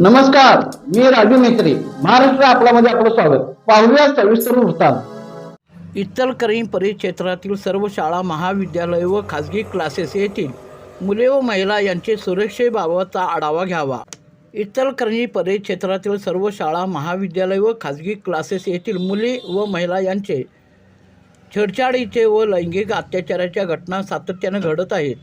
नमस्कार मी राजू मेत्री महाराष्ट्र आपल्यामध्ये आपलं स्वागत. पाहूया सविस्तर वृत्तांत. इचलकरंजी परिक्षेत्रातील सर्व शाळा महाविद्यालय व खाजगी क्लासेस येथील मुले व महिला यांचे सुरक्षेबाबतचा आढावा घ्यावा. इचलकरंजी परिक्षेत्रातील सर्व शाळा महाविद्यालय व खाजगी क्लासेस येथील मुले व महिला यांचे छेडछाडीचे व लैंगिक अत्याचाराच्या घटना सातत्याने घडत आहेत.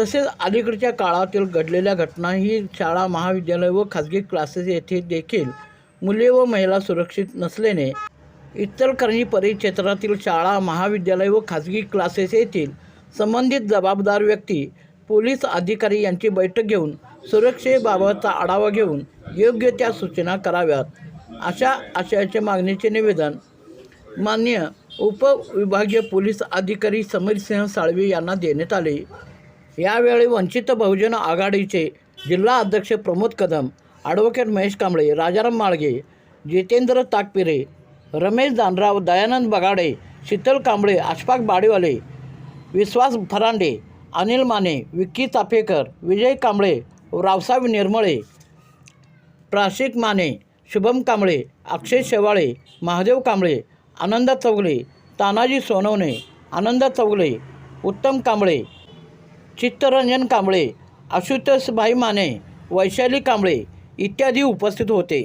तसेच अलीकडच्या काळातील घडलेल्या घटना ही शाळा महाविद्यालय व खाजगी क्लासेस येथे देखील मुले व महिला सुरक्षित नसल्याने इचलकरंजी परिक्षेत्रातील शाळा महाविद्यालय व खाजगी क्लासेस येथील संबंधित जबाबदार व्यक्ती पोलीस अधिकारी यांची बैठक घेऊन सुरक्षेबाबतचा आढावा घेऊन योग्य त्या सूचना कराव्यात. अशा आशयाचे मागणीचे निवेदन मान्य उपविभागीय पोलीस अधिकारी समीरसिंह साळवी यांना देण्यात आले. यावेळी वंचित बहुजन आघाडीचे जिल्हा अध्यक्ष प्रमोद कदम ॲडव्होकेट महेश कांबळे राजाराम माळगे जितेंद्र ताकपिरे रमेश दानराव दयानंद बगाडे शीतल कांबळे आशफाक बाडेवाले विश्वास फरांडे अनिल माने विक्की चाफेकर विजय कांबळे रावसाहेब निर्मळे प्राशिक माने शुभम कांबळे अक्षय शेवाळे महादेव कांबळे आनंद चौगले तानाजी सोनवणे आनंद चौगले उत्तम कांबळे चित्तरंजन कांबळे आशुतोष भाई माने वैशाली कांबळे इत्यादी उपस्थित होते.